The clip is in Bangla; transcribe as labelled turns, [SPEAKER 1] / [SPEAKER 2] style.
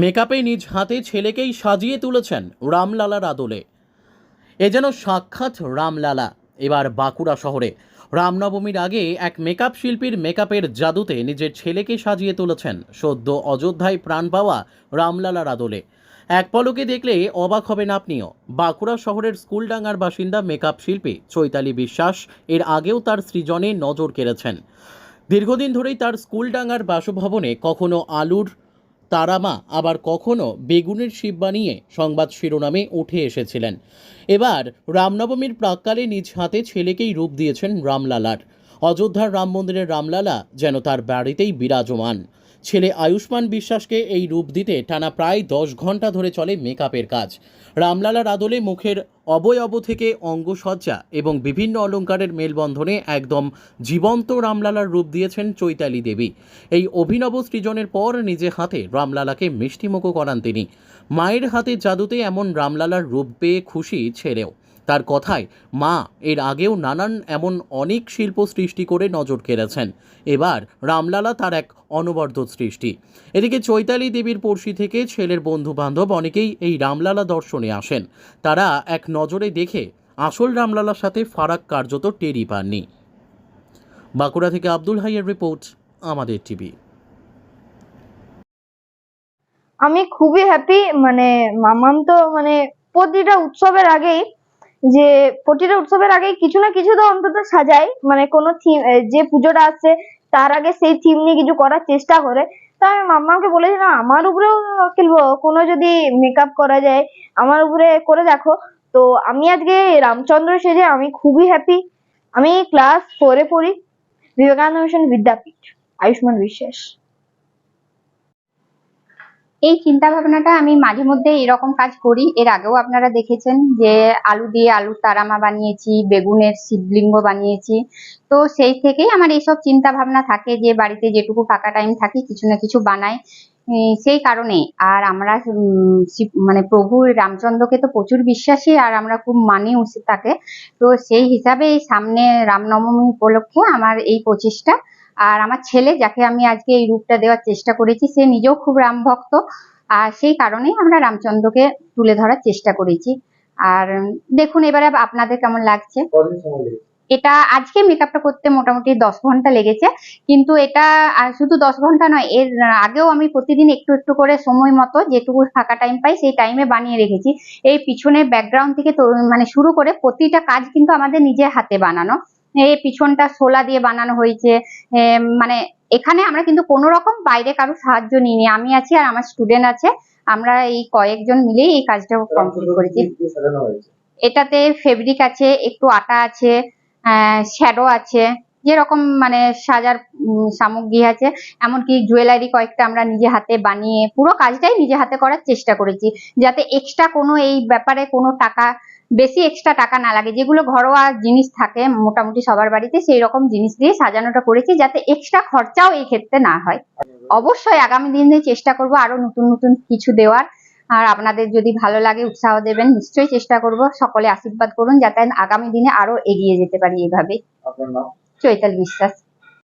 [SPEAKER 1] মেকআপে নিজ হাতে ছেলেকেই সাজিয়ে তুলেছেন রামলালার আদলে। এ যেন সাক্ষাৎ রামলালা। এবার বাঁকুড়া শহরে রামনবমীর আগে এক মেকআপ শিল্পীর মেকআপের জাদুতে নিজের ছেলেকে সাজিয়ে তুলেছেন সদ্য অযোধ্যায় প্রাণ পাওয়া রামলালার আদলে। এক পলকে দেখলে অবাক হবেন আপনিও। বাঁকুড়া শহরের স্কুলডাঙ্গার বাসিন্দা মেকআপ শিল্পী চৈতালি বিশ্বাস এর আগেও তার সৃজনে নজর কেড়েছেন। দীর্ঘদিন ধরেই তার স্কুলডাঙ্গার বাসভবনে কখনো আলুর তারামা আবার কখনো বেগুনের শিব বানিয়ে সংবাদ শিরোনামে উঠে এসেছিলেন। এবার রামনবমীর প্রাককালে নিজ হাতে ছেলেকেই রূপ দিয়েছেন রামলালার। অযোধ্যার রাম মন্দিরের রামলালা যেন তার বাড়িতেই বিরাজমান। ছেলে আয়ুষ্মান বিশ্বাসকে এই রূপ দিতে টানা প্রায় দশ ঘণ্টা ধরে চলে মেকআপের কাজ। রামলালার আদলে মুখের অবয়ব থেকে অঙ্গসজ্জা এবং বিভিন্ন অলংকারের মেলবন্ধনে একদম জীবন্ত রামলালার রূপ দিয়েছেন চৈতালি দেবী। এই অভিনব সৃজনের পর নিজে হাতে রামলালাকে মিষ্টিমুখো করান তিনি। মায়ের হাতে জাদুতে এমন রামলালার রূপ পেয়ে খুশি ছেড়েও তার কথায়, মা, এর আগেও নানান এমন অনেক শিল্প সৃষ্টি করে নজর কেড়েছেন। এবার রামলালা তার এক অনবদ্য সৃষ্টি। এদিকে চৈতালি দেবীর পড়শি থেকে ছেলের বন্ধু বান্ধব অনেকেই এই রামলালা দর্শনে আসেন। তারা এক নজরে দেখে আসল রামলালার সাথে ফারাক কার্যত টেরি পাননি। বাঁকুড়া থেকে আব্দুল হাইয়ের রিপোর্ট, আমাদের টিভি।
[SPEAKER 2] আমি খুবই হ্যাপি মানে মামাম তো মানে প্রতিটা উৎসবের আগেই যে প্রতিটা উৎসবের আগেই কিছু না কিছু তো অন্তত সাজায় মানে কোনো থিম যে পুজোটা আসছে তার আগে সেই থিম নিয়ে কিছু করার চেষ্টা করে। তা আমি মাম্মাকে বলেছিলাম আমার উপরেও খেলব। কোনো যদি মেকআপ করা যায়, আমার উপরে করে দেখো। তো আমি আজকে রামচন্দ্র সেজে আমি খুবই হ্যাপি আমি ক্লাস ফোরে পড়ি। বিবেকানন্দ মিশন বিদ্যাপীঠ, আয়ুষ্মান বিশ্বাস।
[SPEAKER 3] এই চিন্তা ভাবনাটা আমি মাঝে মধ্যে এরকম কাজ করি। এর আগেও আপনারা দেখেছেন যে আলু দিয়ে আলুর তারামা বানিয়েছি, বেগুনের শিবলিঙ্গ বানিয়েছি। তো সেই থেকেই আমার এইসব চিন্তা ভাবনা থাকে যে বাড়িতে যেটুকু ফাঁকা টাইম থাকে কিছু না কিছু বানাই। সেই কারণে আর আমরা মানে প্রভু রামচন্দ্রকে তো প্রচুর বিশ্বাসী আর আমরা খুব মানি উচিত তাকে। তো সেই হিসাবে সামনে রামনবমী উপলক্ষে আমার এই প্রচেষ্টা আর আমার ছেলে যাকে আমি আজকে এই রূপটা দেওয়ার চেষ্টা করেছি সে নিজেও খুব রাম ভক্ত। আর সেই কারণেই আমরা রামচন্দ্রকে তুলে ধরার চেষ্টা করেছি। আর দেখুন এবারে আপনাদের কেমন লাগছে? এটা আজকে মেকআপটা করতে মোটামুটি দশ ঘণ্টা লেগেছে। কিন্তু এটা শুধু দশ ঘণ্টা নয় এর আগেও আমি প্রতিদিন একটু একটু করে সময় মতো যেটুকু ফাঁকা টাইম পাই সেই টাইমে বানিয়ে রেখেছি। এই পিছনে ব্যাকগ্রাউন্ড থেকে মানে শুরু করে প্রতিটা কাজ কিন্তু আমাদের নিজের হাতে বানানো। এই পিছনটা শোলা দিয়ে বানানো হয়েছে। মানে এখানে আমরা কিন্তু কোনো রকম বাইরে কারও সাহায্য নিইনি। আমি আছি আর আমার স্টুডেন্ট আছে। আমরা এই কয়েকজন মিলেই এই কাজটা কমপ্লিট করেছি। এটাতে ফেব্রিক আছে, একটু আটা আছে শ্যাডো আছে, যেরকম মানে সাজার সামগ্রী আছে। এমনকি জুয়েলারি কয়েকটা আমরা নিজে হাতে বানিয়ে পুরো কাজটাই নিজে হাতে করার চেষ্টা করেছি। যাতে এক্সট্রা কোনো এই ব্যাপারে কোনো টাকা বেশি এক্সট্রা টাকা না লাগে। যেগুলো ঘরোয়া জিনিস থাকে মোটামুটি সবার বাড়িতে সেই রকম জিনিস দিয়ে সাজানোটা করেছি যাতে এক্সট্রা খরচাও এই ক্ষেত্রে না হয়। অবশ্যই আগামী দিনে চেষ্টা করব আরও নতুন নতুন কিছু দেওয়ার। আর আপনাদের যদি ভালো লাগে উৎসাহ দেবেন নিশ্চয়ই চেষ্টা করব সকলে আশীর্বাদ করুন যাতে আগামী দিনে আরও এগিয়ে যেতে পারি এইভাবে
[SPEAKER 4] আপনার
[SPEAKER 3] চৈতাল বিশ্বাস।